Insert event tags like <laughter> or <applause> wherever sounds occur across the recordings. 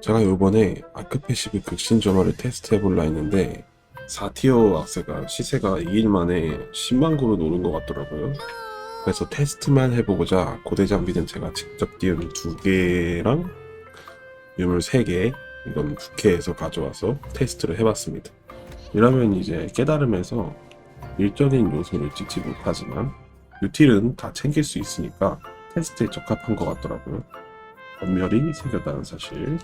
제가 요번에 아크패시브 극신 점화를 테스트 해볼라 했는데 4티어 악세가 시세가 2일 만에 10만 구로 노는 것 같더라고요. 그래서 테스트만 해보고자 고대 장비는 제가 직접 띄운 두 개랑 유물 3개 이건 국회에서 가져와서 테스트를 해봤습니다. 이러면 이제 깨달음에서 일전인 요소를 찍지 못하지만 유틸은 다 챙길 수 있으니까 테스트에 적합한 것 같더라고요. 엄멸이 생겼다는 사실.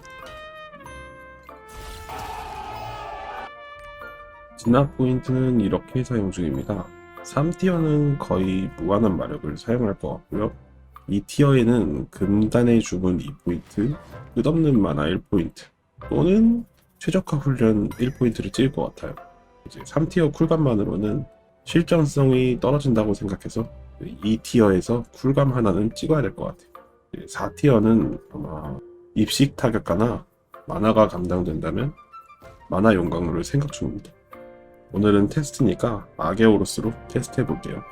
진압 포인트는 이렇게 사용 중입니다. 3티어는 거의 무한한 마력을 사용할 것 같고요. 2티어에는 금단의 주문 2포인트, 끝없는 만화 1포인트, 또는 최적화 훈련 1포인트를 찍을 것 같아요. 이제 3티어 쿨감만으로는 실전성이 떨어진다고 생각해서 2티어에서 쿨감 하나는 찍어야 될 것 같아요. 4티어는 아마 입식 타격가나 만화가 감당된다면 만화 용광로를 생각 중입니다. 오늘은 테스트니까 아게오로스로 테스트 해볼게요.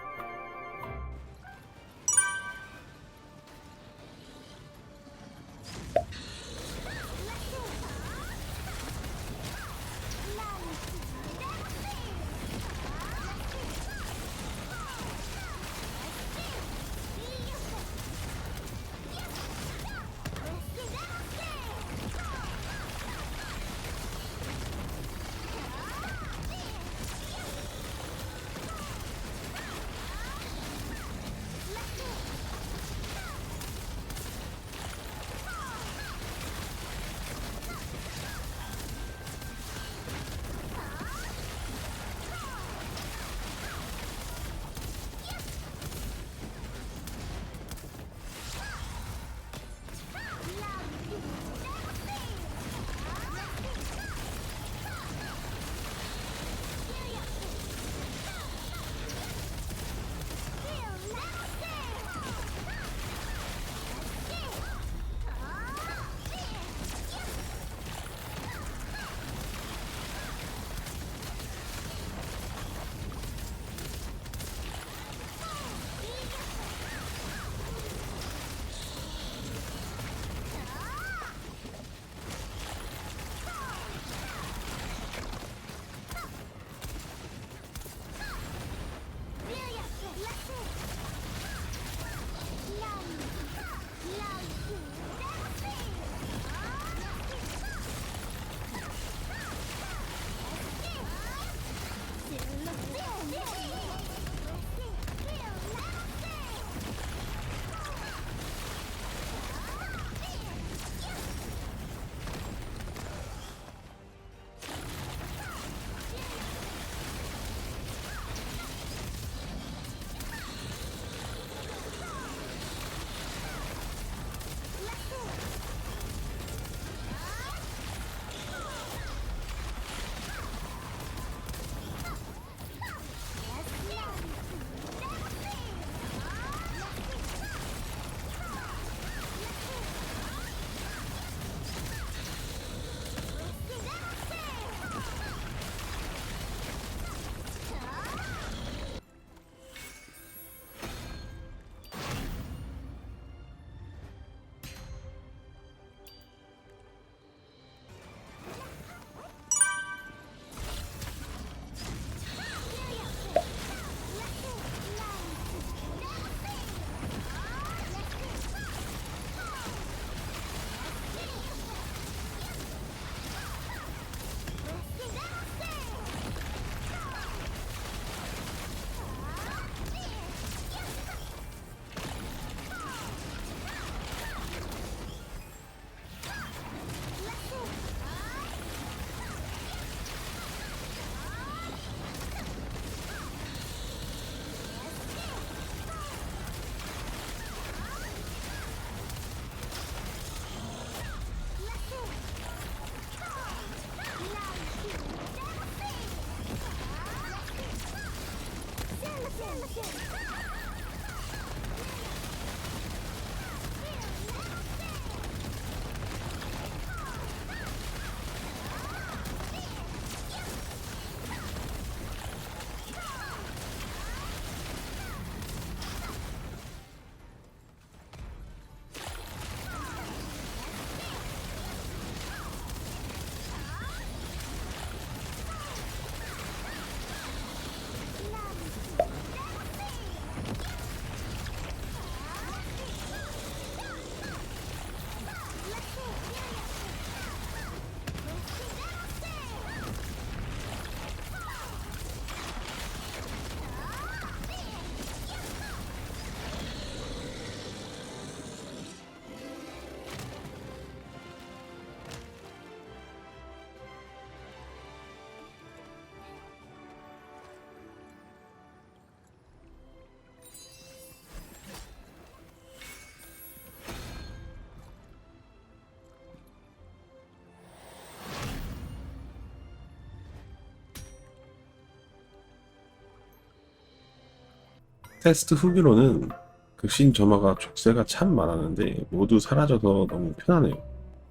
테스트 후기로는 극신 점화가 족쇄가 참 많았는데 모두 사라져서 너무 편하네요.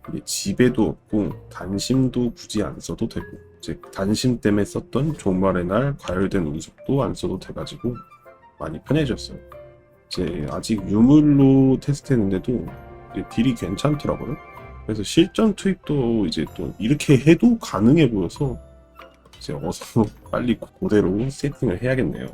이게 지배도 없고 단심도 굳이 안 써도 되고 즉 단심 때문에 썼던 종말의 날 과열된 운석도 안 써도 돼가지고 많이 편해졌어요. 이제 아직 유물로 테스트했는데도 딜이 괜찮더라고요. 그래서 실전 투입도 이제 또 이렇게 해도 가능해 보여서 이제 어서 <laughs> 빨리 그대로 세팅을 해야겠네요.